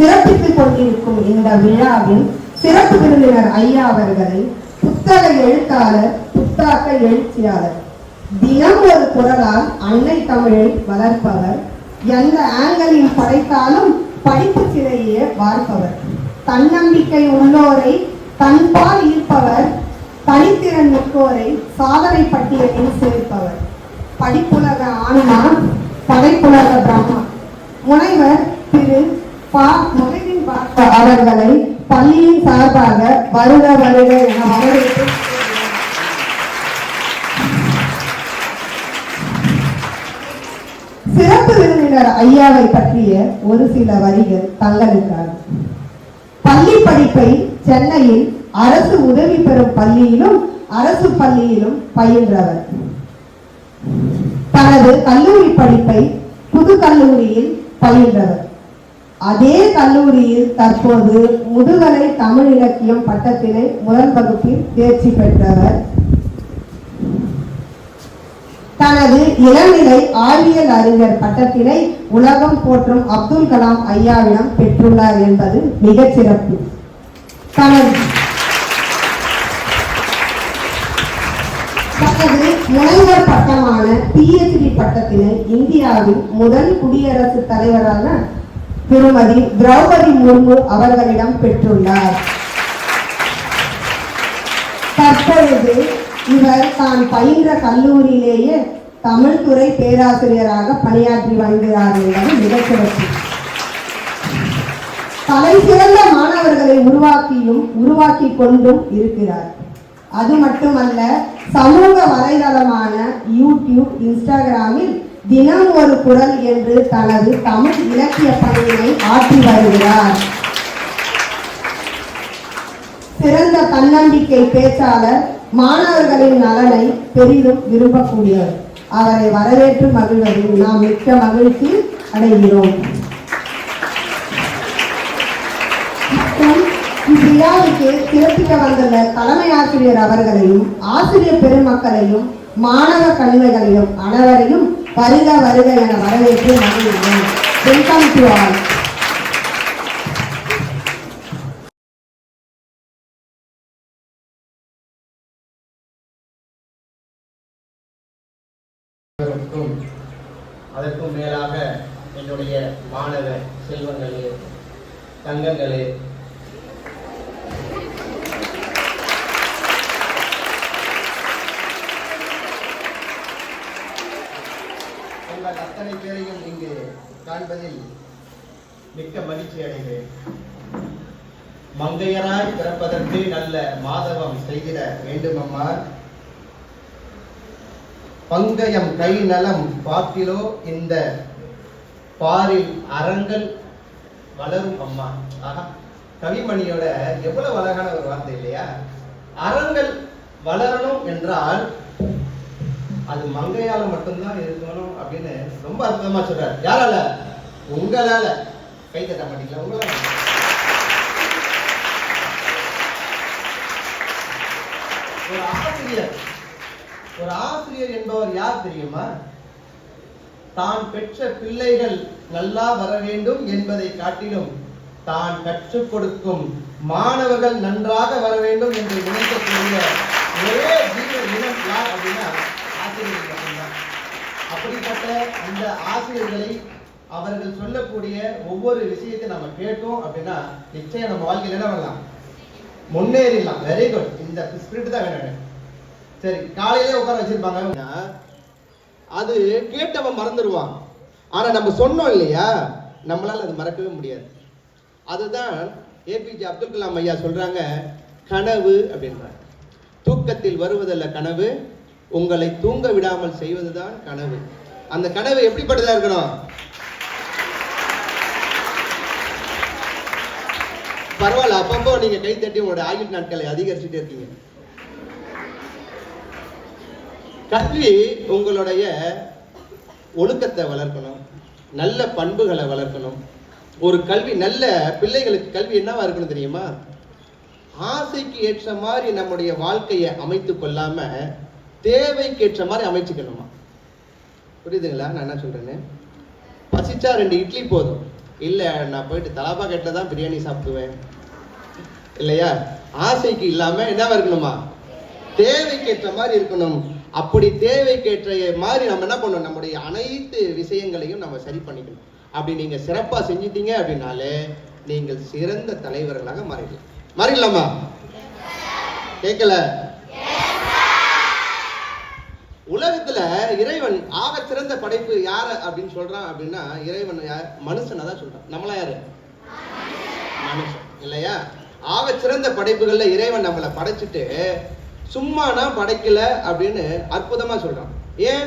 சிறப்பித்துக் கொண்டிருக்கும் இந்த விழாவில் சிறப்பு விருந்தினர் ஐயா அவர்களை புத்தக எழுத்தாளர் புத்தாக்க எழுச்சியாளர் தினம் ஒரு குரலால் அன்னை தமிழை வளர்ப்பவர் எந்த ஆங்கிளில் படைத்தாலும் படிப்பு சிலையே வார்ப்பவர் தன்னம்பிக்கை உள்ளோரை தன்பால் ஈர்ப்பவர் தனித்திறன் மிக்கோரை சாதனை பட்டியலில் சேர்ப்பவர் படிப்புலக ஆன்மா படைப்புலக பிரம்மா. முனைவர் திரு பா அவர்களை பள்ளியின் சார்பாக வருக வருக என வரவேற்று சிறப்பு விருந்தினர் ஐயாவை பற்றிய ஒரு சில வரிகள் தங்களுக்காக பள்ளி படிப்பை சென்னையில் அரசு உதவி பெறும் பள்ளியிலும் அரசு பள்ளியிலும் பயின்றவர். தனது கல்லூரி படிப்பை புது கல்லூரியில் பயின்றவர். அதே கல்லூரியில் தற்போது முதுகலை தமிழ் இலக்கியம் பட்டத்தினை முதல் வகுப்பில் தேர்ச்சி பெற்றவர். தனது இளநிலை ஆய்வியல் அறிஞர் பட்டத்தினை உலகம் போற்றும் அப்துல் கலாம் ஐயாவிடம் பெற்றுள்ளார் என்பது மிகச் சிறப்பு. தனது தனது முனைவர் பட்டமான பிஎச்டி பட்டத்தினை இந்தியாவின் முதல் குடியரசுத் தலைவரான திருமதி திரௌபதி முர்மு அவர்களிடம் பெற்றுள்ளார். தற்பொழுது இவர் தான் பயின்ற கல்லூரியிலேயே தமிழ் துறை பேராசிரியராக பணியாற்றி வருகிறார் என்பது மிகச்சிறப்பு தலை சிறந்த மாணவர்களை உருவாக்கியும் உருவாக்கி கொண்டும் இருக்கிறார். அது மட்டுமல்ல சமூக வலைதளமான யூடியூப் இன்ஸ்டாகிராமில் தினம் ஒரு குரல் என்று தனது தமிழ் இலக்கிய பணியினை ஆற்றி வருகிறார். சிறந்த தன்னம்பிக்கை பேச்சாளர் மாணவர்களின் நலனை பெரிதும் விரும்பக்கூடியவர். அவரை வரவேற்று மகிழ்வதில் நாம் மிக்க மகிழ்ச்சி அடைகிறோம். மற்றும் இவ்விழாவுக்கு சிறப்பிக்க வந்துள்ள தலைமை ஆசிரியர் அவர்களையும் ஆசிரியர் பெருமக்களையும் மாணவ கல்விகளையும் அனைவரையும் வருக வருக என வரவேற்று மகிழ்கிறோம் வெல்கம் டு ஆல் அதற்கும் மேலாக என்னுடைய மாணவ செல்வங்களே தங்கங்களே அத்தனை பேரையும் இங்கு காண்பதில் மிக்க மகிழ்ச்சி அடைகிறேன். மங்கையராய் பிறப்பதற்கு நல்ல மாதவம் செய்திட வேண்டுமம்மா பங்கயம் கை நலம் பாக்கிலோ இந்த பாரில் அறங்கள் வளரும் அம்மா. ஆஹா கவிமணியோட எவ்வளவு அழகான ஒரு வார்த்தை இல்லையா? அறங்கள் வளரணும் என்றால் அது மங்கையால மட்டும்தான் இருக்கணும் அப்படின்னு ரொம்ப அற்புதமா சொல்றாரு. யாரால? உங்களால. கை தட்ட மாட்டீங்களா? உங்களால. ஒரு ஆசிரியர். ஒரு ஆசிரியர் என்பவர் யார் தெரியுமா? தான் பெற்ற பிள்ளைகள் நல்லா வர வேண்டும் என்பதை காட்டிலும் தான் கற்றுக் கொடுக்கும் மாணவர்கள் நன்றாக வர வேண்டும் என்று நினைக்கக்கூடிய ஒரே ஜீவ இனம் யார் அப்படின்னா ஆசிரியர்கள் மட்டும்தான் அப்படிப்பட்ட அந்த ஆசிரியர்களை அவர்கள் சொல்லக்கூடிய ஒவ்வொரு விஷயத்தை நம்ம கேட்டோம் அப்படின்னா நிச்சயம் நம்ம வாழ்க்கையில் என்ன பண்ணலாம்? முன்னேறிடலாம். வெரி குட் இந்த ஸ்பிரிட் தான் வேணும் சரி காலையிலே உட்கார வச்சிருப்பாங்க. அது கேட்டவன் மறந்துடுவான். ஆனா நம்ம சொன்னோம் இல்லையா? நம்மளால அது மறக்கவே முடியாது. அதுதான் ஏபிஜே அப்துல் கலாம் ஐயா சொல்றாங்க கனவு அப்படின்றாங்க தூக்கத்தில் வருவதல்ல கனவு உங்களை தூங்க விடாமல் செய்வதுதான் கனவு. அந்த கனவு எப்படிப்பட்டதா இருக்கணும்? பரவாயில்ல அப்பப்போ நீங்க கை தட்டி உங்களோட ஆயுள் நாட்களை அதிகரிச்சுட்டே இருக்கீங்க. கல்வி உங்களுடைய ஒழுக்கத்தை வளர்க்கணும் நல்ல பண்புகளை வளர்க்கணும். ஒரு கல்வி நல்ல பிள்ளைகளுக்கு கல்வி என்னவா இருக்கணும் தெரியுமா? ஆசைக்கு ஏற்ற மாதிரி நம்முடைய வாழ்க்கையை அமைத்து கொள்ளாம தேவைக்கேற்ற மாதிரி அமைச்சுக்கணுமா? புரியுதுங்களா? நான் என்ன சொல்கிறேன்னு பசிச்சா ரெண்டு இட்லி போதும். இல்லை நான் போயிட்டு தலாபா கட்டில் தான் பிரியாணி சாப்பிடுவேன். இல்லையா? ஆசைக்கு இல்லாமல் என்ன இருக்கணுமா? தேவைக்கேற்ற மாதிரி இருக்கணும். அப்படி தேவைக்கேற்ற மாதிரி நம்ம என்ன பண்ணணும்? நம்முடைய அனைத்து விஷயங்களையும் நம்ம சரி பண்ணிக்கணும். அப்படி நீங்கள் சிறப்பாக செஞ்சிட்டீங்க அப்படின்னாலே நீங்கள் சிறந்த தலைவர்களாக மாறிடலாம். மாறிடலாமா? கேட்கல? உலகத்துல இறைவன் ஆக சிறந்த படைப்பு யார அப்படின்னு சொல்றான் அப்படின்னா இறைவன் யார்? மனுஷனை தான் சொல்றான். நம்மளா யாரு? மனுஷன். இல்லையா? ஆக சிறந்த படைப்புகள்ல இறைவன் நம்மளை படைச்சிட்டு சும்மானா படைக்கல அப்படின்னு அற்புதமா சொல்றான். ஏன்?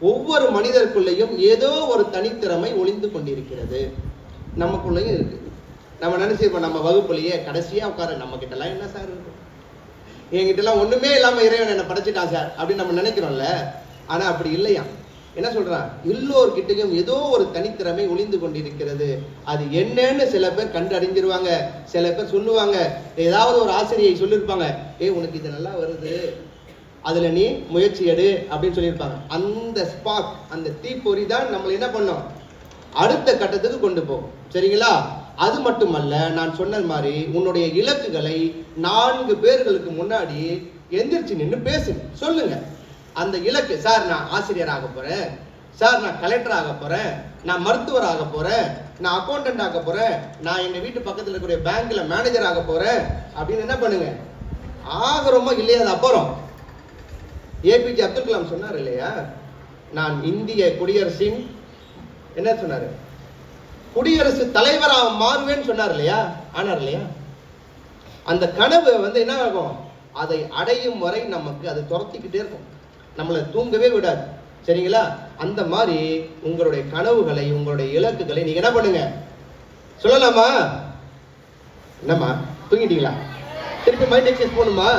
ஒவ்வொரு மனிதருக்குள்ளேயும் ஏதோ ஒரு தனித்திறமை ஒளிந்து கொண்டிருக்கிறது. நமக்குள்ளேயும் இருக்கு. நம்ம நினைச்சிருப்போம் நம்ம வகுப்புலயே கடைசியா உட்கார நம்ம கிட்ட எல்லாம் என்ன சார் இருக்கும் என்கிட்ட எல்லாம் ஒண்ணுமே இல்லாம இறைவன் என்ன படைச்சிட்டான் சார் அப்படின்னு நம்ம நினைக்கிறோம்ல. ஆனா அப்படி இல்லையா? என்ன சொல்றான்? எல்லோர்கிட்டையும் ஏதோ ஒரு தனித்திறமை ஒளிந்து கொண்டிருக்கிறது. அது என்னன்னு சில பேர் கண்டு அறிஞ்சிருவாங்க சில பேர் சொல்லுவாங்க. ஏதாவது ஒரு ஆசிரியை சொல்லியிருப்பாங்க ஏய் உனக்கு இது நல்லா வருது. அதுல நீ முயற்சி எடு அப்படின்னு சொல்லியிருப்பாங்க. அந்த ஸ்பாக் அந்த தீப்பொறி தான் நம்மளை என்ன பண்ணும்? அடுத்த கட்டத்துக்கு கொண்டு போகும். சரிங்களா? அது மட்டுமல்ல நான் சொன்னது மாதிரி உன்னுடைய இலக்குகளை நான்கு பேர்களுக்கு முன்னாடி எந்திரிச்சு நின்று பேசு. சொல்லுங்க. அந்த இலக்கு சார் நான் ஆசிரியர் ஆக போறேன். சார் நான் கலெக்டர் ஆக போறேன். நான் மருத்துவர் ஆக போறேன். நான் அக்கௌண்டன்ட் ஆக போறேன். நான் எங்க வீட்டு பக்கத்தில் இருக்கக்கூடிய பேங்க்ல மேனேஜர் ஆக போறேன். அப்படின்னு என்ன பண்ணுங்க? ஆகிறோமோ இல்லையா அது அப்புறம் ஏபிஜே அப்துல் கலாம் சொன்னார் இல்லையா? நான் இந்திய குடியரசின் என்ன சொன்னாரு? குடியரசு தலைவராக மாறுவேன்னு சொன்னார் இல்லையா? ஆனார் இல்லையா? அந்த கனவு வந்து என்ன ஆகும்? அதை அடையும் வரை நமக்கு அது துரத்திக்கிட்டே இருக்கும். நம்மளை தூங்கவே விடாது. சரிங்களா? அந்த மாதிரி உங்களுடைய கனவுகளை உங்களுடைய இலக்குகளை நீங்க என்ன பண்ணுங்க? சொல்லலாமா? என்னம்மா? தூங்கிட்டீங்களா? திருப்பி மைண்ட் எக்ஸசைஸ் போகணுமா?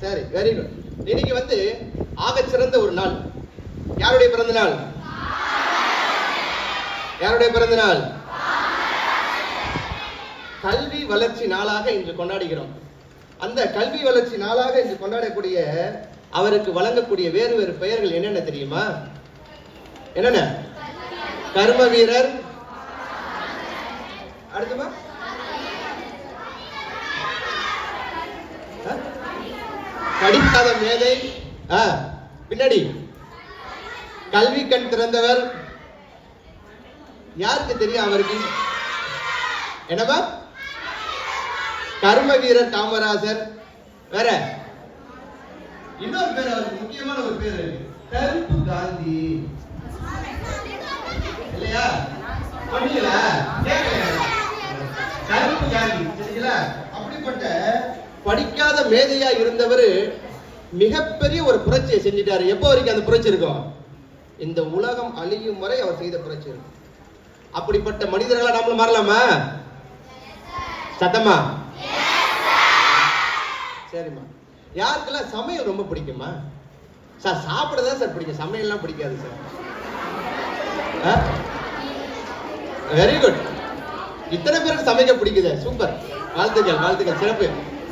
சரி வெரி குட் இன்னைக்கு வந்து ஆகச்சிறந்த ஒரு நாள். யாருடைய பிறந்த நாள்? யாருடைய பிறந்த நாள்? கல்வி வளர்ச்சி நாளாக இன்று கொண்டாடுகிறோம். அந்த கல்வி வளர்ச்சி நாளாக இன்று கொண்டாடக்கூடிய அவருக்கு வழங்கக்கூடிய வேறு வேறு பெயர்கள் என்னென்ன தெரியுமா? என்னென்ன? கர்ம வீரர். அடுத்துமா படிக்காத மேதை. பின்னாடி. கல்வி கண் திறந்தவர். யாருக்கு தெரியும் அவருக்கு? என்னவா கர்ம வீரர் காமராஜர் வேற? இன்னொரு பேர் அவருக்கு முக்கியமான ஒரு பேர் கருப்பு காந்தி. இல்லையா? சொன்னீங்களா கருப்பு காந்தி சரிங்களா? அப்படிப்பட்ட படிக்காத மேதையா இருந்தவர் மிகப்பெரிய ஒரு புரட்சியை செஞ்சிட்டாரு. எப்போ வரைக்கும் அந்த புரட்சி இருக்கும்? இந்த உலகம் அழியும் வரை அவர் செய்த புரட்சி இருக்கும். அப்படிப்பட்ட மனிதர்களா நம்மள மாறலாமா? சத்தமா? சரிம்மா. யாருக்கெல்லாம் சமையல் ரொம்ப பிடிக்குமா? சார் சாப்பிட தான் சார் பிடிக்கும். சமையல்லாம் பிடிக்காது சார். வெரி குட் இத்தனை பேருக்கு சமைக்க பிடிக்குது. சூப்பர். வாழ்த்துக்கள் வாழ்த்துக்கள். சிறப்பு.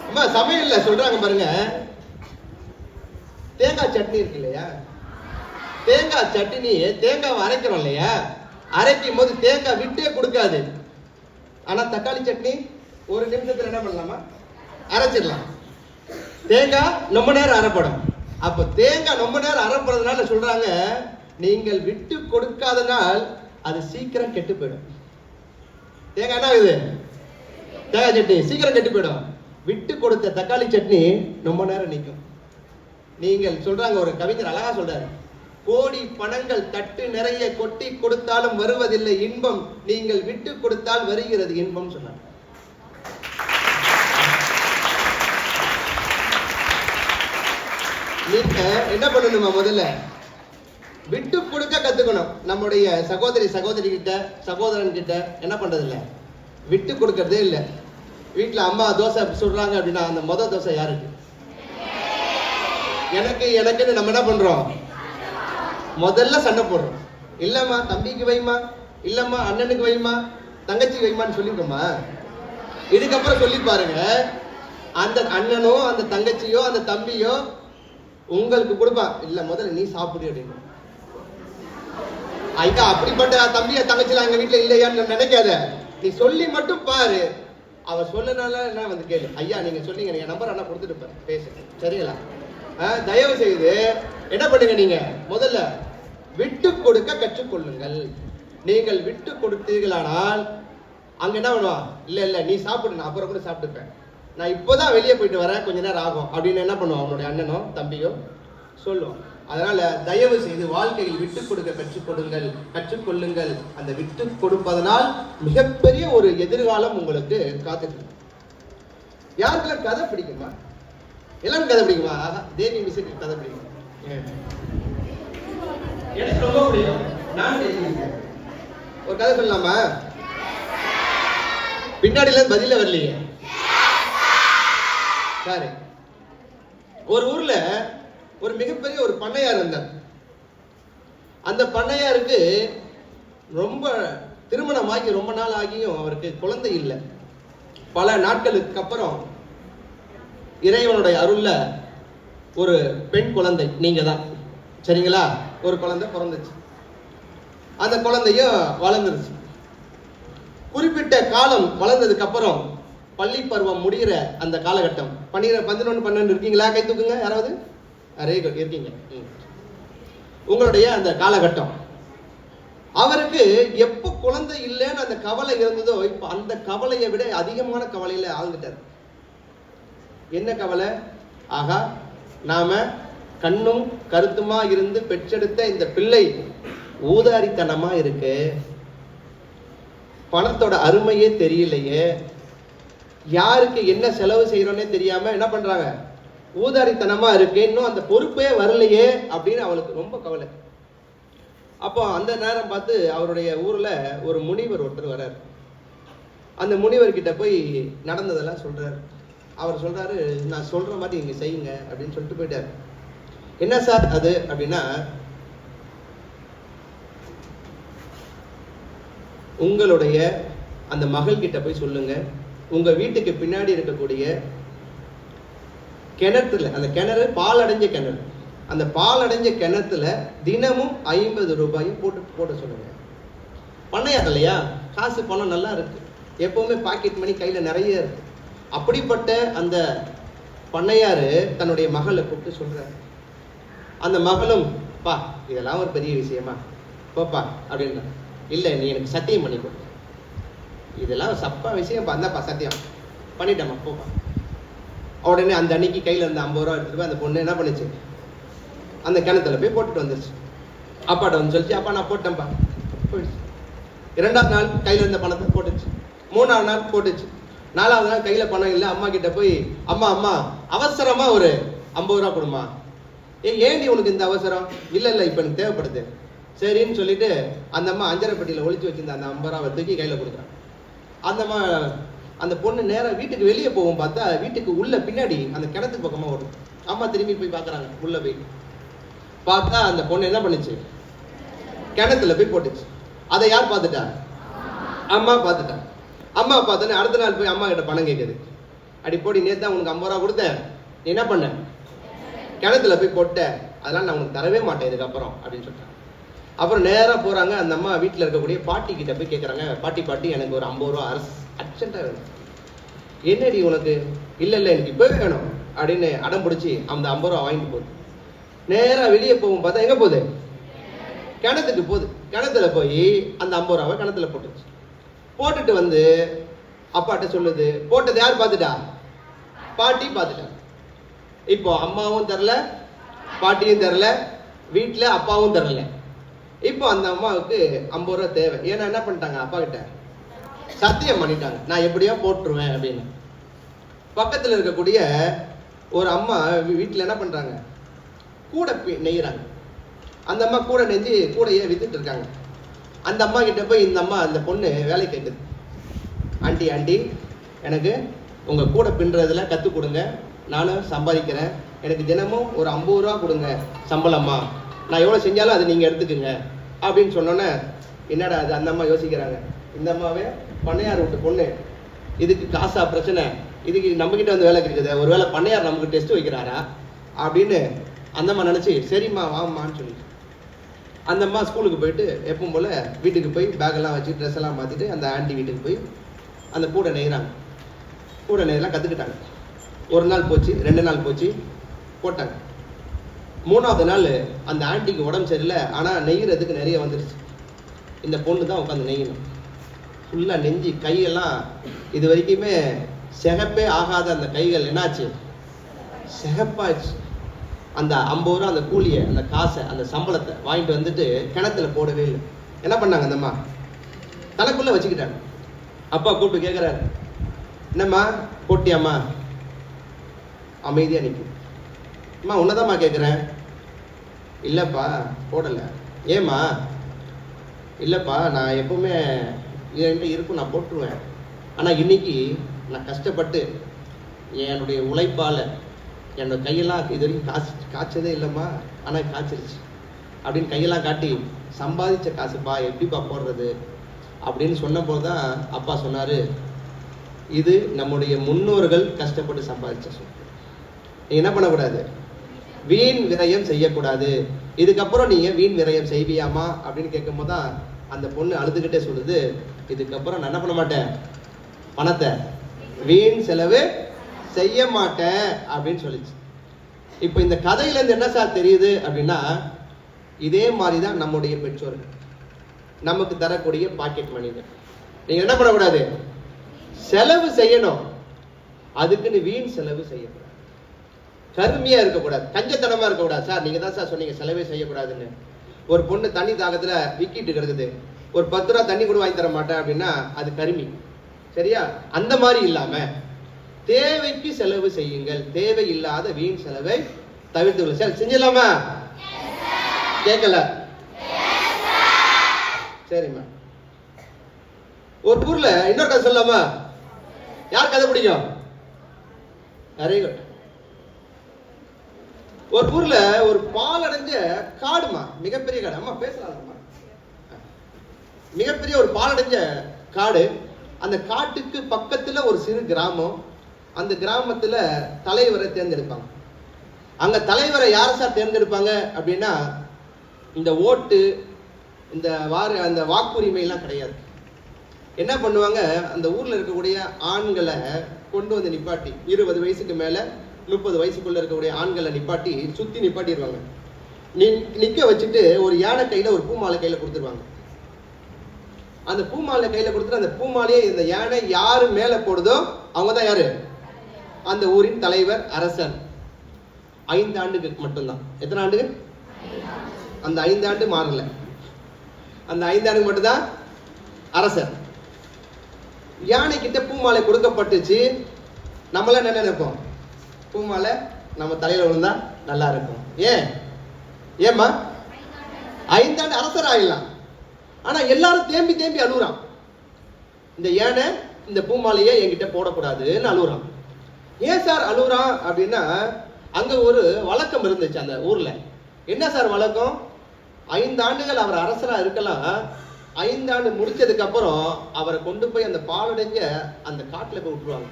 அம்மா சமையல்ல சொல்றாங்க பாருங்க. தேங்காய் சட்னி இருக்கு இல்லையா? தேங்காய் சட்னி தேங்காவை அரைக்கிறோம் இல்லையா? அரைக்கும் போது தேங்காய் விட்டே கொடுக்காது. ஆனா தக்காளி சட்னி ஒரு நிமிஷத்துல என்ன பண்ணலாமா? அரைச்சிடலாம். தேங்காய் ரொம்ப நேரம் அரைப்படும். அப்ப தேங்காய் ரொம்ப நேரம் அரைப்படுறதுனால சொல்றாங்க நீங்கள் விட்டு கொடுக்காதனால் அது சீக்கிரம் கெட்டு போயிடும். தேங்காய் என்ன இது தேங்காய் சட்னி சீக்கிரம் கெட்டு போயிடும். விட்டு கொடுத்த தக்காளி சட்னி ரொம்ப நேரம் நிற்கும் நீங்கள் சொல்றாங்க ஒரு கவிஞர் அழகா சொல்றாரு. கோடி பணங்கள் தட்டு நிறைய கொட்டி கொடுத்தாலும் வருவதில்லை இன்பம். நீங்கள் விட்டு கொடுத்தால் வருகிறது இன்பம் சொன்னார். நீங்க என்ன பண்ணணுமா முதல்ல? விட்டு கொடுக்க கத்துக்கணும். நம்முடைய சகோதரி சகோதரி கிட்ட சகோதரன் கிட்ட என்ன பண்றது இல்ல விட்டு கொடுக்கறதே இல்ல. வீட்டுல அம்மா தோசை சுடுறாங்க அப்படின்னா அந்த முத தோசை யாருக்கு? எனக்கு எனக்குன்னு நம்ம என்ன பண்றோம்? முதல்ல சண்டை போடுறோம். இல்லம்மா தம்பிக்கு வைமா இல்லம்மா அண்ணனுக்கு வைமா தங்கச்சி வைமான்னு சொல்லிட்டோமா இதுக்கப்புறம் சொல்லி பாருங்க. அந்த அண்ணனோ அந்த தங்கச்சியோ அந்த தம்பியோ உங்களுக்கு கொடுப்பான் இல்ல முதல்ல நீ சாப்பிடு அப்படின்னு. ஐயா அப்படிப்பட்ட தம்பிய தங்கச்சிலாம் எங்க வீட்டுல இல்லையான்னு நினைக்காத. நீ சொல்லி மட்டும் பாரு. அவ சொல்லனால என்ன வந்து கேளு. ஐயா நீங்க சொன்னீங்க. நீங்க நம்பர் ஆனா கொடுத்துட்டு போறேன். பேசு. சரிங்களா? ஆ, தயவு செய்து என்ன பண்ணுங்க நீங்க? முதல்ல விட்டு கொடுக்க கற்றுக்கொள்ளுங்கள். நீங்கள் விட்டு கொடுத்தீர்களானால் அங்க என்ன பண்ணுவா? இல்ல இல்ல நீ சாப்பிடு நான் அப்புறம் கூட சாப்பிட்டுப்பேன். நான் இப்போதான் வெளியே போயிட்டு வரேன் கொஞ்ச நேரம் ஆகும். அப்படின்னு என்ன பண்ணுவான் அவனுடைய அண்ணனோ தம்பியோ? சொல்லுவான். அதனால தயவு செய்து வாழ்க்கையில் விட்டு கொடுக்க கற்றுக்கொடுங்கள் கற்றுக்கொள்ளுங்கள். அந்த விட்டு கொடுப்பதனால் மிகப்பெரிய ஒரு எதிர்காலம் உங்களுக்கு காத்துக்கு யாருக்கெல்லாம் கதை பிடிக்குமா? எல்லாரும் கதை பிடிக்குமா? தேவி மிஸ்ஸுக்கு கதை பிடிக்கும். எனக்கு ரொம்ப பிடிக்கும். நான் தேவி ஒரு கதை சொல்லலாமா? பின்னாடியில பதில வரலையே. சாரி. ஒரு ஊர்ல ஒரு மிகப்பெரிய ஒரு பண்ணையார் இருந்தார். அந்த பண்ணையாருக்கு ரொம்ப திருமணமாகி ரொம்ப நாள் ஆகியும் அவருக்கு குழந்தை இல்லை. பல நாட்களுக்கு அப்புறம் இறைவனுடைய அருள்ல ஒரு பெண் குழந்தை. நீங்க தான் சரிங்களா? ஒரு குழந்தை பிறந்துச்சு. அந்த குழந்தையும் வளர்ந்துருச்சு. குறிப்பிட்ட காலம் வளர்ந்ததுக்கு அப்புறம் பள்ளி பருவம் முடிகிற அந்த காலகட்டம். பன்னிர பதினொன்று பன்னெண்டு இருக்கீங்களா? கை தூக்குங்க யாராவது? அரே இருக்கீங்க. உங்களுடைய அந்த காலகட்டம். அவருக்கு எப்போ குழந்தை இல்லைன்னு அந்த கவலை இருந்ததோ இப்போ அந்த கவலையை விட அதிகமான கவலையில ஆழ்ந்துட்டார். என்ன கவலை? ஆகா நாம கண்ணும் கருத்துமா இருந்து பெற்றெடுத்த இந்த பிள்ளை ஊதாரித்தனமா இருக்கு. பணத்தோட அருமையே தெரியலையே. யாருக்கு என்ன செலவு செய்யறோன்னே தெரியாம என்ன பண்றாங்க? ஊதாரித்தனமா இருக்கு. இன்னும் அந்த பொறுப்பே வரலையே அப்படின்னு அவளுக்கு ரொம்ப கவலை. அப்போ அந்த நேரம் பார்த்து அவருடைய ஊர்ல ஒரு முனிவர் ஒருத்தர் வர்றார். அந்த முனிவர் கிட்ட போய் நடந்ததெல்லாம் சொல்றாரு. அவர் சொல்றாரு நான் சொல்ற மாதிரி நீங்க செய்யுங்க அப்படின்னு சொல்லிட்டு போயிட்டாரு. என்ன சார் அது அப்படின்னா உங்களுடைய அந்த மகள் கிட்ட போய் சொல்லுங்க. உங்க வீட்டுக்கு பின்னாடி இருக்கக்கூடிய கிணத்துல அந்த கிணறு பால் அடைஞ்ச கிணறு. அந்த பால் அடைஞ்ச கிணத்துல தினமும் ஐம்பது ரூபாயும் போட்டு போட சொல்லுங்க. பண்ணையார் இல்லையா? காசு பணம் நல்லா இருக்கு. எப்பவுமே பாக்கெட் மணி கையில நிறைய இருக்கு. அப்படிப்பட்ட அந்த பண்ணையாரு தன்னுடைய மகளை கூப்பிட்டு சொல்றாரு. அந்த மகளும் பா இதெல்லாம் ஒரு பெரிய விஷயமா? போப்பா அப்படின்னா இல்லை நீ எனக்கு சத்தியம் பண்ணி கொடு. இதெல்லாம் சப்பா விஷயம் பார்த்தாப்பா சத்தியம். பண்ணிட்டேம்மா போப்பா. உடனே அந்த அன்னைக்கு கையில் இருந்த ஐம்பது ரூபா எடுத்துட்டு போய் அந்த பொண்ணு என்ன பண்ணுச்சு? அந்த கிணத்துல போய் போட்டுட்டு வந்துருச்சு. அப்பாட்ட வந்து சொல்லிச்சு அப்பா நான் போட்டேன்ப்பா. போயிடுச்சு. இரண்டாவது நாள் கையில் இருந்த பணத்தை போட்டுச்சு. மூணாவது நாள் போட்டுச்சு. நாலாவது நாள் கையில் பணம் இல்லை அம்மா கிட்ட போய் அம்மா அம்மா அவசரமா ஒரு ஐம்பது ரூபா கொடுமா ஏ ஏண்டி உனக்கு இந்த அவசரம்? இல்லை இல்லை இப்போ எனக்கு தேவைப்படுது. சரின்னு சொல்லிட்டு அந்த அம்மா அஞ்சரைப்பட்டியில் ஒழிச்சு வச்சிருந்த அந்த ஐம்பது ரூபாவை தூக்கி கையில் கொடுக்குறான். அந்த அம்மா அந்த பொண்ணு நேராக வீட்டுக்கு வெளியே போகும் பார்த்தா வீட்டுக்கு உள்ள பின்னாடி அந்த கிணத்து பக்கமாக ஓடும் அம்மா திரும்பி போய் பார்க்குறாங்க உள்ள போய். பார்த்தா அந்த பொண்ணு என்ன பண்ணுச்சு? கிணத்துல போய் போட்டுச்சு. அதை யார் பார்த்துட்டா? அம்மா பார்த்துட்டா. அம்மா பார்த்தோன்னே அடுத்த நாள் போய் அம்மா கிட்ட பணம் கேட்குது. அடி போடி நேற்று தான் உனக்கு ஐம்பது ரூபா கொடுத்தேன். நீ என்ன பண்ண? கிணத்துல போய் போட்ட அதெல்லாம் நான் உனக்கு தரவே மாட்டேன் இதுக்கப்புறம் அப்படின்னு சொல்லிட்டாங்க. அப்புறம் நேராக போகிறாங்க அந்த அம்மா வீட்டில் இருக்கக்கூடிய பாட்டி கிட்ட போய் கேட்குறாங்க பாட்டி பாட்டி எனக்கு ஒரு ஐம்பது ரூபா அரசு அர்ஜென்ட்டாக வேணும். என்னடி உனக்கு? இல்லை இல்லை எனக்கு இப்போவே வேணும் அப்படின்னு அடம் பிடிச்சி அந்த ஐம்பது ரூபா வாங்கிட்டு போகுது. நேராக வெளியே போகும் பார்த்தா எங்கே போகுது? கிணத்துக்கு போகுது. கிணத்துல போய் அந்த ஐம்பது ரூபாவை கிணத்துல போட்டுச்சு போட்டுட்டு வந்து அப்பாட்ட சொல்லுது போட்டது யார் பார்த்துட்டா? பாட்டி பார்த்துட்டா. இப்போ அம்மாவும் தரல பாட்டியும் தரல வீட்டில் அப்பாவும் தரல. இப்போ அந்த அம்மாவுக்கு ஐம்பது ரூபா தேவை. ஏன்னா என்ன பண்ணிட்டாங்க அப்பா கிட்ட? சத்தியம் பண்ணிட்டாங்க. நான் எப்படியோ போட்டுருவேன் அப்படின்னு. பக்கத்தில் இருக்கக்கூடிய ஒரு அம்மா வீட்டில் என்ன பண்ணுறாங்க கூட பி- நெய்யறாங்க. அந்த அம்மா கூட நெஞ்சு கூடையே வித்துட்டு இருக்காங்க. அந்த அம்மா கிட்ட போய் இந்த அம்மா அந்த பொண்ணு வேலை கேட்குது ஆண்டி ஆண்டி எனக்கு உங்கள் கூட பின்னுறதுல கற்றுக் கொடுங்க. நானும் சம்பாதிக்கிறேன். எனக்கு தினமும் ஒரு ஐம்பது ரூபா கொடுங்க சம்பளமா. நான் எவ்வளோ செஞ்சாலும் அதை நீங்கள் எடுத்துக்கோங்க. அப்படின்னு சொன்னோன்னே என்னடா அது அந்த அம்மா யோசிக்கிறாங்க. இந்த அம்மாவே பண்ணையார் விட்டு பொண்ணு. இதுக்கு காசா பிரச்சனை. இதுக்கு நம்மக்கிட்ட வந்து வேலை கிடைக்குது. ஒருவேளை பண்ணையார் நமக்கு டெஸ்ட் வைக்கிறாரா? அப்படின்னு அந்த அம்மா நினச்சி சரிம்மா வாம்மான்னு சொல்லி அந்த அம்மா ஸ்கூலுக்கு போயிட்டு எப்பவும் போல் வீட்டுக்கு போய் பேக்கெல்லாம் வச்சு ட்ரெஸ் எல்லாம் மாற்றிட்டு அந்த ஆண்டி வீட்டுக்கு போய் அந்த கூடை நெய்கிறாங்க கூடை நெய்யெல்லாம் கற்றுக்கிட்டாங்க ஒரு நாள் போச்சு ரெண்டு நாள் போச்சு போட்டாங்க. மூணாவது நாள் அந்த ஆண்டிக்கு உடம்பு சரியில்லை ஆனால் நெய்கிறதுக்கு நிறைய வந்துருச்சு. இந்த பொண்ணு தான் உட்காந்து நெய்யணும். ஃபுல்லாக நெஞ்சு கையெல்லாம் இது வரைக்குமே சிகப்பே ஆகாத அந்த கைகள். என்னாச்சு? சிகப்பாச்சு அந்த ஐம்பது ரூபா அந்த கூலியை அந்த காசை அந்த சம்பளத்தை வாங்கிட்டு வந்துட்டு கிணத்துல போடவே இல்லை. என்ன பண்ணாங்க அந்த அம்மா? வச்சுக்கிட்டாங்க. அப்பா கூப்பிட்டு கேட்குறாரு என்னம்மா போட்டியாம்மா? அமைதியாக நிற்கும் அம்மா உன்னதாம்மா கேட்குறேன் இல்லைப்பா போடலை. ஏம்மா? இல்லைப்பா நான் எப்பவுமே என்கிட்ட இருக்கும் நான் போட்டுருவேன். ஆனால் இன்னைக்கு நான் கஷ்டப்பட்டு என்னுடைய உழைப்பால் என்னோடய கையெல்லாம் இது வரைக்கும் காசு காய்ச்சதே இல்லைம்மா. ஆனால் காய்ச்சிருச்சு. அப்படின்னு கையெல்லாம் காட்டி சம்பாதிச்ச காசுப்பா எப்படிப்பா போடுறது? அப்படின்னு சொன்னபோது தான் அப்பா சொன்னார் இது நம்முடைய முன்னோர்கள் கஷ்டப்பட்டு சம்பாதிச்ச சொல். என்ன பண்ணக்கூடாது? வீண் விரயம் செய்யக்கூடாது. இதுக்கப்புறம் நீங்க வீண் விரயம் செய்வியாமா? அப்படின்னு கேட்கும்போது தான் அந்த பொண்ணு அழுதுகிட்டே சொல்லுது இதுக்கப்புறம் நான் என்ன பண்ண மாட்டேன்? பணத்தை. வீண் செலவு செய்ய மாட்டேன் அப்படின்னு சொல்லிச்சு. இப்போ இந்த கதையில இருந்து என்ன சார் தெரியுது அப்படின்னா இதே மாதிரி தான் நம்முடைய பெற்றோர்கள். நமக்கு தரக்கூடிய பாக்கெட் மணிகள். நீங்க என்ன பண்ணக்கூடாது? செலவு செய்யணும். அதுக்குன்னு வீண் செலவு செய்யக்கூடாது. கருமையா இருக்கக்கூடாது. கஞ்சத்தனமா இருக்கக்கூடாது. சார் நீங்க தான் சார் சொன்னீங்க செலவே செய்யக்கூடாதுன்னு. ஒரு பொண்ணு தண்ணி தாகத்துல விக்கிட்டு கிடக்குது. ஒரு பத்து ரூபா தண்ணி கூட வாங்கி தர மாட்டேன் அப்படின்னா அது கருமி. சரியா? அந்த மாதிரி இல்லாம தேவைக்கு செலவு செய்யுங்கள். தேவையில்லாத வீண் செலவை தவிர்த்து சார் செஞ்சிடலாமா? கேட்கல. சரிம்மா. ஒரு ஊர்ல இன்னொரு கதை சொல்லலாமா? யார் கதை பிடிக்கும்? வெரி குட் ஒரு ஊர்ல ஒரு பால் அடைஞ்ச காடுமா மிகப்பெரிய காடு. அம்மா பேசலாம்மா. மிகப்பெரிய ஒரு பாலடைஞ்ச காடு. அந்த காட்டுக்கு பக்கத்துல ஒரு சிறு கிராமம். அந்த கிராமத்துல தலைவரை தேர்ந்தெடுப்பாங்க. அங்க தலைவரை யார சார் தேர்ந்தெடுப்பாங்க அப்படின்னா இந்த ஓட்டு இந்த வார அந்த வாக்குரிமை எல்லாம் கிடையாது. என்ன பண்ணுவாங்க? அந்த ஊர்ல இருக்கக்கூடிய ஆண்களை கொண்டு வந்து நிப்பாட்டி இருபது வயசுக்கு மேல முப்பது வயசுக்குள்ள இருக்கக்கூடிய ஆண்களை நிப்பாட்டி சுத்தி நிப்பாட்டிடுவாங்க நி- நிக்க வச்சுட்டு ஒரு யானை கையில ஒரு பூமாலை கையில கொடுத்துருவாங்க. அந்த பூமாலை கையில கொடுத்துட்டு அந்த பூமாலையே இந்த யானை யாரு மேல போடுதோ அவங்க தான் யாரு? அந்த ஊரின் தலைவர் அரசன். ஐந்து ஆண்டுக்கு மட்டும்தான். எத்தனை ஆண்டு அந்த ஐந்து ஆண்டு மாறல. அந்த ஐந்து ஆண்டுக்கு மட்டும்தான் அரசர். யானை கிட்ட பூமாலை கொடுக்கப்பட்டுச்சு நம்மளாம் என்ன நினைப்போம்? பூமாலை நம்ம தலையில் விழுந்தா நல்லா இருக்கும். ஏன்? ஏம்மா? ஐந்தாண்டு அரசர் ஆயிடலாம். ஆனா எல்லாரும் தேம்பி தேம்பி அழுகுறான் இந்த யானை இந்த பூமாலையை என்கிட்ட போடக்கூடாதுன்னு அழுகுறான் ஏன் சார் அழுகுறான் அப்படின்னா அங்க ஒரு வழக்கம் இருந்துச்சு அந்த ஊர்ல. என்ன சார் வழக்கம்? ஐந்து ஆண்டுகள் அவர் அரசராக இருக்கலாம். ஐந்தாண்டு முடிச்சதுக்கு அப்புறம் அவரை கொண்டு போய் அந்த பாலடைஞ்ச அந்த காட்டில் போய் விட்டுருவாங்க.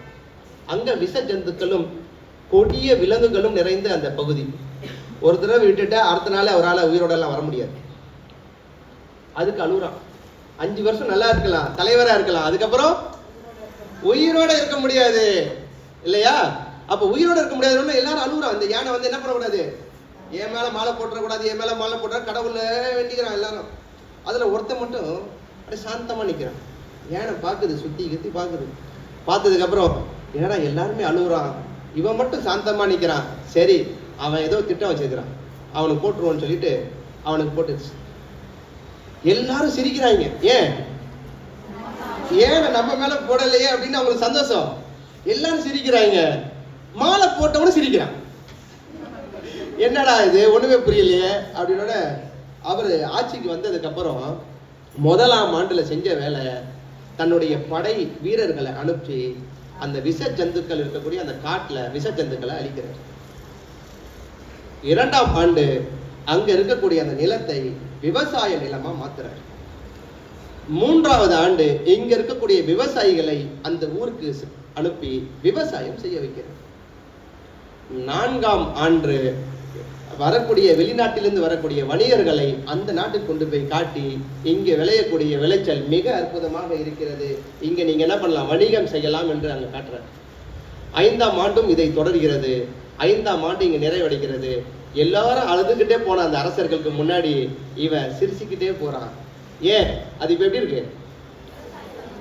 அங்க விஷ ஜந்துக்களும் கொடிய விலங்குகளும் நிறைந்த அந்த பகுதி. ஒரு தடவை விட்டுட்டா அடுத்த நாள் அவரால் உயிரோடலாம் வர முடியாது. அதுக்கு அழுகுறான். அஞ்சு வருஷம் நல்லா இருக்கலாம் தலைவரா இருக்கலாம். அதுக்கப்புறம் உயிரோட இருக்க முடியாது. இல்லையா? அப்ப உயிரோட இருக்க முடியாதுன்னு எல்லாரும் அழுகுறான். இந்த யானை வந்து என்ன பண்ணக்கூடாது? என் மேல மாலை போட்டுறக்கூடாது என் மேல மாலை போட்டுற கடவுள வேண்டிக்கிறான் எல்லாரும். அதுல ஒருத்தன் மட்டும் அப்படியே சாந்தமா நிக்கிறான். யானை பாக்குது சுத்தி கத்தி பாக்குது. பார்த்ததுக்கு அப்புறம் எல்லாருமே அழுகுறான்? இவன் மட்டும் சாந்தமா நிற்கிறான் சரி அவன் ஏதோ திட்டம் வச்சிருக்கிறான். அவனுக்கு போட்டுருவோன்னு சொல்லிட்டு அவனுக்கு போட்டுச்சு எல்லாரும் சிரிக்கிறாங்க. ஏன்? ஏன் நம்ம மேலே போடலையே அப்படின்னு அவங்களுக்கு சந்தோஷம். எல்லாரும் சிரிக்கிறாங்க. மாலை போட்டவனும் சிரிக்கிறான். என்னடா இது? ஒன்றுமே புரியலையே. அப்படின்னோட அவர் ஆட்சிக்கு வந்ததுக்கப்புறம் முதலாம் ஆண்டில் செஞ்ச வேலை தன்னுடைய படை வீரர்களை அனுப்பிச்சு அந்த விஷ ஜந்துக்கள் இருக்கக்கூடிய அந்த காட்டுல விஷ ஜந்துக்களை அழிக்கிறார். இரண்டாம் ஆண்டு அங்க இருக்கக்கூடிய அந்த நிலத்தை விவசாய நிலமா மாத்துறாரு. மூன்றாவது ஆண்டு இங்க இருக்கக்கூடிய விவசாயிகளை அந்த ஊருக்கு அனுப்பி விவசாயம் செய்ய வைக்கிறார். நான்காம் ஆண்டு வரக்கூடிய வெளிநாட்டிலிருந்து வரக்கூடிய வணிகர்களை அந்த நாட்டுக்கு கொண்டு போய் காட்டி இங்கே விளையக்கூடிய விளைச்சல் மிக அற்புதமாக இருக்கிறது. இங்க நீங்க என்ன பண்ணலாம்? வணிகம் செய்யலாம் என்று அங்க காட்டுறார் ஐந்தாம் ஆண்டும் இதை தொடர்கிறது. ஐந்தாம் ஆண்டு இங்கு நிறைவடைகிறது. எல்லாரும் அழுதுகிட்டே போன அந்த அரசர்களுக்கு முன்னாடி இவன் சிரிச்சுக்கிட்டே போறான். ஏன்? அது இப்ப எப்படி இருக்கு?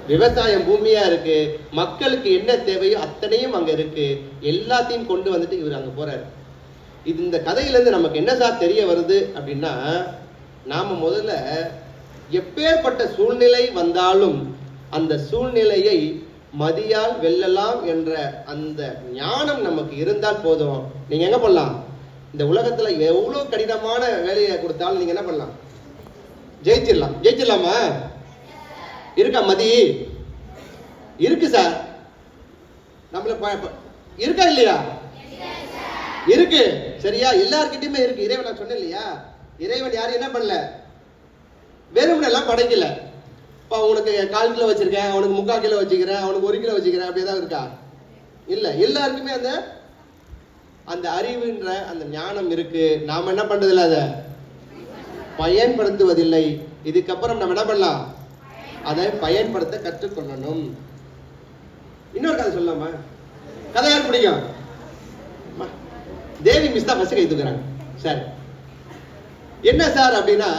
விவசாயம் பூமியா இருக்கு. மக்களுக்கு என்ன தேவையோ அத்தனையும் அங்க இருக்கு. எல்லாத்தையும் கொண்டு வந்துட்டு இவர் அங்க போறாரு. இது இந்த கதையிலேருந்து நமக்கு என்ன சார் தெரிய வருது அப்படின்னா நாம் முதல்ல எப்பேற்பட்ட சூழ்நிலை வந்தாலும் அந்த சூழ்நிலையை மதியால் வெல்லலாம் என்ற அந்த ஞானம் நமக்கு இருந்தால் போதும். நீங்கள் என்ன பண்ணலாம்? இந்த உலகத்தில் எவ்வளோ கடினமான வேலையை கொடுத்தாலும் நீங்கள் என்ன பண்ணலாம்? ஜெயிச்சிடலாம். ஜெயிச்சிடலாமா? இருக்கா மதி? இருக்கு சார். நம்மள இருக்கா இல்லையா? இருக்கு. சரியா? எல்லார்கிட்டயுமே இருக்கு. இறைவன் நான் சொன்னேன் இல்லையா இறைவன் யாரும் என்ன பண்ணல? வெறுமனை எல்லாம் படைக்கல. இப்போ உனக்கு கால் கிலோ வச்சிருக்கேன் அவனுக்கு முக்கால் கிலோ வச்சுக்கிறேன் அவனுக்கு ஒரு கிலோ வச்சுக்கிறேன் அப்படி ஏதாவது இருக்கா? இல்ல. எல்லாருக்குமே அந்த அந்த அறிவுன்ற அந்த ஞானம் இருக்கு. நாம என்ன பண்றதில்ல அதை? பயன்படுத்துவதில்லை. இதுக்கப்புறம் நம்ம என்ன பண்ணலாம்? அதை பயன்படுத்த கற்றுக்கொள்ளணும். இன்னொரு கதை சொல்லலாமா? கதை யார் பிடிக்கும்? தேவி மிஸ் தான் ஃபர்ஸ்ட் கை தூக்குறாங்க. சார். என்ன சார் அப்படின்னா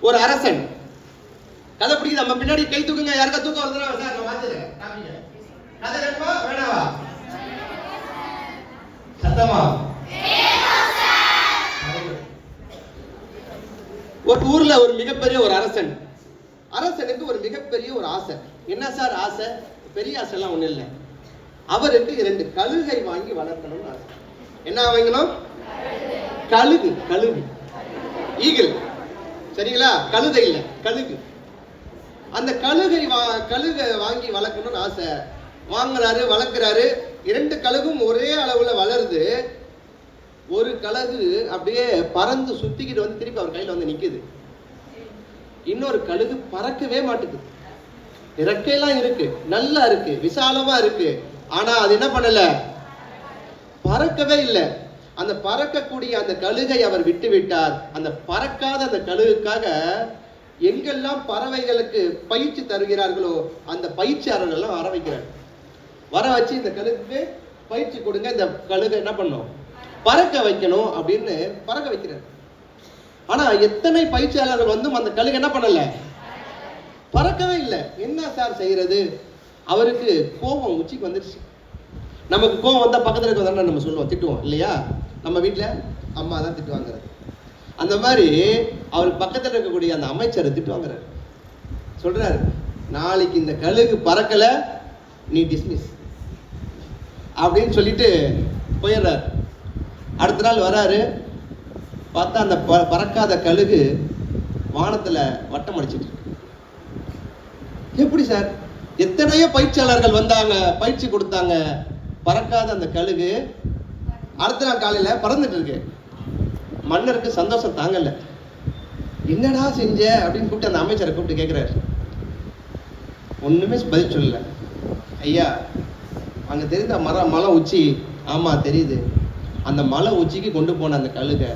ஒரு அரசன். கதை பிடிக்குது நம்ம பின்னாடி கை தூக்குங்க. யாருக்கா தூக்கம் வருதுன்னா சார் நான் கதை வேணுமா வேணாவா? சத்தமா? ஒரு ஊர்ல ஒரு மிகப்பெரிய ஒரு அரசன். அரசனுக்கு ஒரு மிகப்பெரிய ஒரு ஆசை. என்ன சார் ஆசை? பெரிய ஆசைலாம் ஒண்ணும் இல்லை. அவருக்கு இரண்டு கழுகை வாங்கி வளர்க்கணும்னு ஆசை. என்ன வாங்கணும் கழுகு கழுகு. ஈகிள். சரிங்களா? கழுதை இல்லை கழுகு. அந்த கழுகை வா கழுகை வாங்கி வளர்க்கணும்னு ஆசை. வாங்குறாரு வளர்க்குறாரு. இரண்டு கழுகும் ஒரே அளவில் வளருது. ஒரு கழுகு அப்படியே பறந்து சுத்திக்கிட்டு வந்து திருப்பி அவர் கையில் வந்து நிற்குது இன்னொரு கழுகு பறக்கவே மாட்டுக்குது இறக்கையெல்லாம் இருக்கு. நல்லா இருக்கு. விசாலமா இருக்கு. ஆனா அது என்ன பண்ணல? பறக்கவே இல்லை. அந்த பறக்கக்கூடிய அந்த கழுகை அவர் விட்டுவிட்டார். அந்த பறக்காத அந்த கழுகுக்காக எங்கெல்லாம் பறவைகளுக்கு பயிற்சி தருகிறார்களோ அந்த பயிற்சியாளர்கள்லாம் வர வைக்கிறார். வர வச்சு இந்த கழுகுக்கு பயிற்சி கொடுங்க. இந்த கழுகை என்ன பண்ணும்? பறக்க வைக்கணும் அப்படின்னு பறக்க வைக்கிறார். ஆனா எத்தனை பயிற்சியாளர்கள் வந்தும் அந்த கழுகு என்ன பண்ணல? பறக்கவே இல்லை. என்ன சார் செய்யறது? அவருக்கு கோபம் உச்சிக்கு வந்துருச்சு. நமக்கு கோவம் வந்தால் பக்கத்தில் இருக்க நம்ம சொல்லுவோம் திட்டுவோம் இல்லையா? நம்ம வீட்டில் அம்மா தான் திட்டுவாங்கிறது. அந்த மாதிரி அவர் பக்கத்தில் இருக்கக்கூடிய அந்த அமைச்சரை திட்டுவாங்கிறார். சொல்கிறார் நாளைக்கு இந்த கழுகு பறக்கலை நீ டிஸ்மிஸ் அப்படின்னு சொல்லிட்டு போயிடுறார். அடுத்த நாள் வராரு பார்த்தா அந்த ப- பறக்காத கழுகு வானத்தில் வட்டம் அடிச்சிட்டு எப்படி சார்? எத்தனையோ பயிற்சியாளர்கள் வந்தாங்க பயிற்சி கொடுத்தாங்க. பறக்காத அந்த கழுகு அடுத்த நாள் காலையில் பறந்துட்டு இருக்கு. மன்னருக்கு சந்தோஷம் தாங்கல. என்னடா செஞ்ச? அப்படின்னு கூப்பிட்டு அந்த அமைச்சரை கூப்பிட்டு கேட்குறாரு ஒன்றுமே பதில் சொல்லல. ஐயா அங்கே தெரிந்த மரம் மலை உச்சி. ஆமாம் தெரியுது. அந்த மலை உச்சிக்கு கொண்டு போன அந்த கழுகை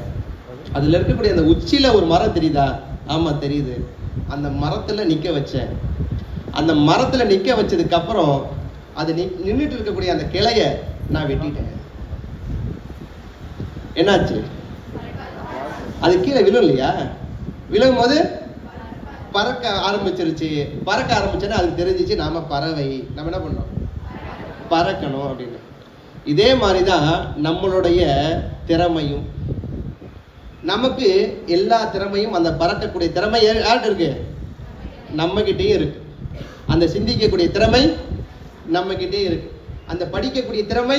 அதில் இருக்கக்கூடிய அந்த உச்சியில் ஒரு மரம் தெரியுதா? ஆமாம் தெரியுது. அந்த மரத்தில் நிற்க வச்சேன். அந்த மரத்தில் நிற்க வச்சதுக்கப்புறம் அப்புறம் அது நின்றுட்டு இருக்கக்கூடிய அந்த கிளைய நான் வெட்டிட்டேன். என்னாச்சு? அது கீழே விழும் இல்லையா விழும் போது பறக்க ஆரம்பிச்சிருச்சு. பறக்க ஆரம்பிச்சோன்னா அதுக்கு தெரிஞ்சிச்சு நாம பறவை. நம்ம என்ன பண்ணோம் பறக்கணும் அப்படின்னு. இதே மாதிரி தான் நம்மளுடைய திறமையும். நமக்கு எல்லா திறமையும் அந்த பறக்கக்கூடிய திறமை யார்கிட்ட இருக்கு? நம்ம கிட்டேயும் இருக்கு. அந்த சிந்திக்கக்கூடிய திறமை நம்ம இருக்குது இருக்கு. அந்த படிக்கக்கூடிய திறமை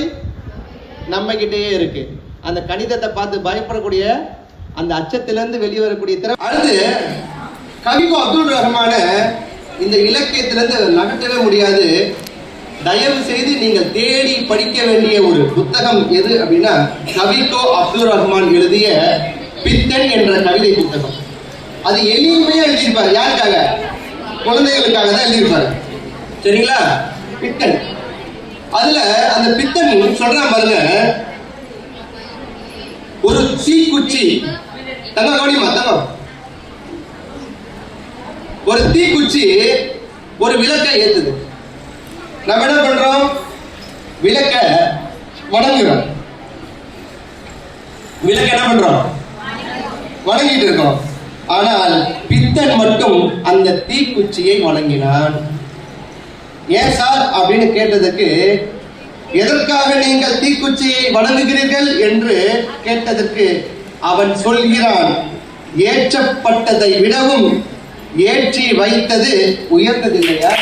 நம்ம கிட்டேயே இருக்கு. அந்த கணிதத்தை பார்த்து பயப்படக்கூடிய அந்த அச்சத்திலிருந்து வெளிவரக்கூடிய திறமை அடுத்து கவிகோ அப்துல் ரஹ்மான இந்த இலக்கியத்திலிருந்து நகட்டவே முடியாது. தயவு செய்து நீங்கள் தேடி படிக்க வேண்டிய ஒரு புத்தகம் எது அப்படின்னா கவிகோ அப்துல் ரஹ்மான் எழுதிய பித்தன் என்ற கவிதை புத்தகம். அது எளிமையா எழுதியிருப்பார். யாருக்காக? குழந்தைகளுக்காக தான் எழுதியிருப்பாரு. சரிங்களா? பித்தன். அதுல அந்த பித்தன் சொல்றான் பாருங்க ஒரு தீக்குச்சி. தங்க கவனியமா தங்கம்? ஒரு தீக்குச்சி ஒரு விளக்கை ஏத்துது. நம்ம என்ன பண்றோம்? விளக்க வணங்குறோம். விளக்க என்ன பண்றோம்? வணங்கிட்டு இருக்கோம். ஆனால் பித்தன் மட்டும் அந்த தீக்குச்சியை வணங்கினான். ஏன் சார் அப்படின்னு கேட்டதுக்கு எதற்காக நீங்கள் தீக்குச்சியை வணங்குகிறீர்கள்? என்று கேட்டதற்கு அவன் சொல்கிறான் ஏற்றப்பட்டதை விடவும் ஏற்றி வைத்தது உயர்ந்தது இல்லையா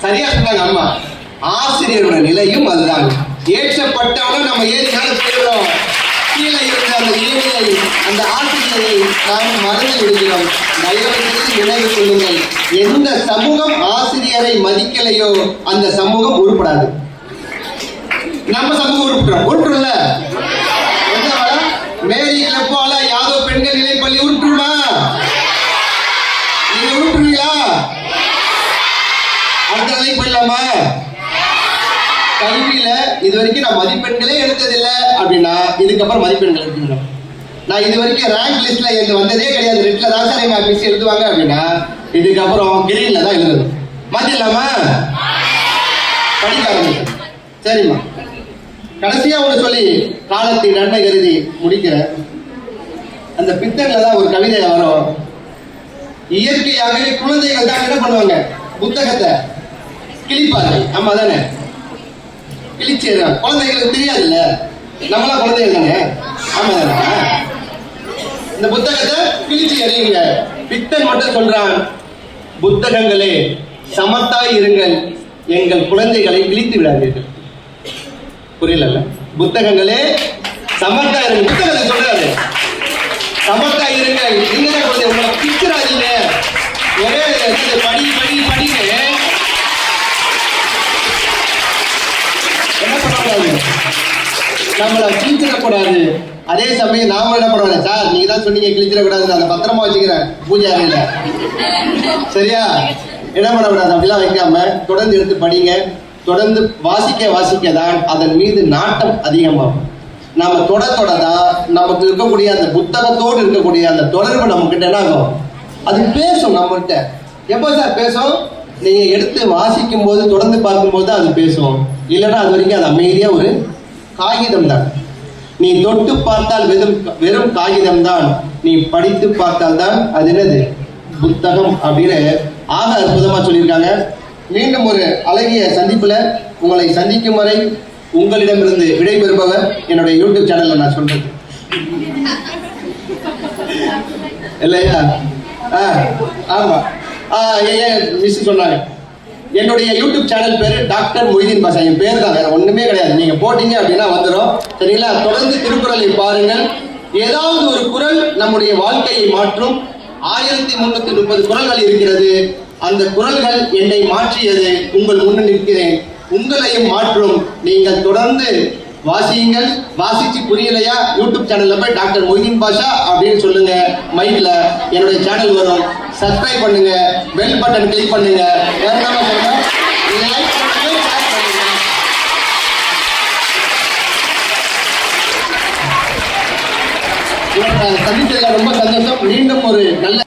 சரியா சொன்னாங்க அம்மா. ஆசிரியரோட நிலையும் அதுதான். ஏற்றப்பட்டவனும் நம்ம ஏறி மேல போயிடுறோம். கீழே இருந்த அந்த ஏழையை அந்த ஆசிரியரை நாம் மறந்து விடுகிறோம். தயவு நினைவு கொள்ளுங்கள் எந்த சமூகம் ஆசிரியரை மதிக்கலையோ அந்த சமூகம் உருப்படாது. நம்ம சமூகம் உருப்பிட்டோம் உருட்டுல மேரி கிளப்பால யாதோ பெண்கள் நிலைப்பள்ளி உருட்டுமா நீங்க உருட்டுறீங்களா அடுத்த நிலைக்கு போயிடலாமா? கல்வியில இது வரைக்கும் நான் மதிப்பெண்களே எடுத்ததில்லை அப்படின்னா இதுக்கப்புறம் மதிப்பெண்கள் எடுத்துக்கணும் நான் இது வரைக்கும் ரேங்க் லிஸ்ட்ல எனக்கு வந்ததே கிடையாது. ரெட்ல தான் சார் எங்க மிஸ் எழுதுவாங்க அப்படின்னா இதுக்கப்புறம் கிரீன்ல தான் எழுதணும். மாத்திடலாமா படிக்க ஆரம்பிக்கும் சரிம்மா. கடைசியா ஒண்ணு சொல்லி காலத்தை நன்மை கருதி முடிக்கிறேன் அந்த பித்தன்ல தான் ஒரு கவிதை வரும். இயற்கையாகவே குழந்தைகள் தான் என்ன பண்ணுவாங்க? புத்தகத்தை கிழிப்பார்கள். ஆமா தானே கிழிச்சிடுறாங்க குழந்தைகளுக்கு தெரியாதுல்ல? நம்மளாம் குழந்தைகள் தானே? ஆமா தானே இந்த புத்தகத்தை கிழிச்சு எறியுங்க பித்தன் மட்டும் சொல்றான் புத்தகங்களே சமத்தாய் இருங்கள். எங்கள் குழந்தைகளை கிழித்து விடாதீர்கள். புரியல புத்தகங்களே சமத்தா இருங்க புத்தகத்தை சொல்றாரு. சமத்தா இருங்க நீங்க குழந்தை உங்களை பிச்சுறாதீங்க. ஒரே படி படி படிங்க என்ன பண்ணக்கூடாது நம்மளை கிழிச்சிடக்கூடாது. அதே சமயம் நாம என்ன பண்ணுவோம் சார் நீங்க தான் சொன்னீங்க கிழிச்சிடக்கூடாது அதை பத்திரமா வச்சுக்கிறேன் பூஜை அறையில. சரியா? என்ன பண்ணக்கூடாது? அப்படிலாம் வைக்காம தொடர்ந்து எடுத்து படிங்க. தொடர்ந்து வாசிக்க வாசிக்க தான் அதன் மீது நாட்டம் அதிகமாகும். நாம தொட தொட தான் நமக்கு இருக்கக்கூடிய அந்த புத்தகத்தோடு இருக்கக்கூடிய அந்த தொடர்பு நம்ம கிட்ட என்ன ஆகும்? அது பேசும் நம்மகிட்ட. எப்போ சார் பேசும்? நீங்க எடுத்து வாசிக்கும் போது தொடர்ந்து பார்க்கும்போது அது பேசும். இல்லைன்னா அது வரைக்கும் அது அமைதியா ஒரு காகிதம் தான் நீ தொட்டு பார்த்தால் வெறும் வெறும் காகிதம் தான் நீ படித்து பார்த்தால் தான் அது என்னது? புத்தகம் அப்படின்னு ஆக அற்புதமா சொல்லியிருக்காங்க. மீண்டும் ஒரு அழகிய சந்திப்புல உங்களை சந்திக்கும் வரை உங்களிடமிருந்து விடைபெறுபவர் என்னுடைய யூடியூப் சேனல்ல நான் சொல்றது. இல்லையா? ஆ ஆமா. ஆ ஏன் மிஸ் சொன்னாங்க. என்னுடைய யூடியூப் சேனல் பேரு டாக்டர் மொய்தீன் பாஷா. என் பேர் தான் வேற ஒண்ணுமே கிடையாது. நீங்க போட்டீங்க அப்படின்னா வந்துடும் சரிங்களா? தொடர்ந்து திருக்குறளை பாருங்கள். ஏதாவது ஒரு குறள் நம்முடைய வாழ்க்கையை மாற்றும். ஆயிரத்தி முன்னூத்தி முப்பது குறள்கள் இருக்கிறது. அந்த குரல்கள் என்னை மாற்றியது. உங்கள் முன்னில் நிற்கிறேன். உங்களையும் மாற்றும். நீங்கள் தொடர்ந்து வாசியுங்கள். வாசிச்சு புரியலையா? யூடியூப் சேனல்ல போய் டாக்டர் மொய்தீன் பாஷா அப்படின்னு சொல்லுங்க. மைக்ல என்னுடைய சேனல் வரும். சப்ஸ்கிரைப் பண்ணுங்க பெல் பட்டன் கிளிக் பண்ணுங்க. லைக் பண்ணுங்க ஷேர் பண்ணுங்க. சந்தித்ததுல ரொம்ப சந்தோஷம். மீண்டும் ஒரு நல்ல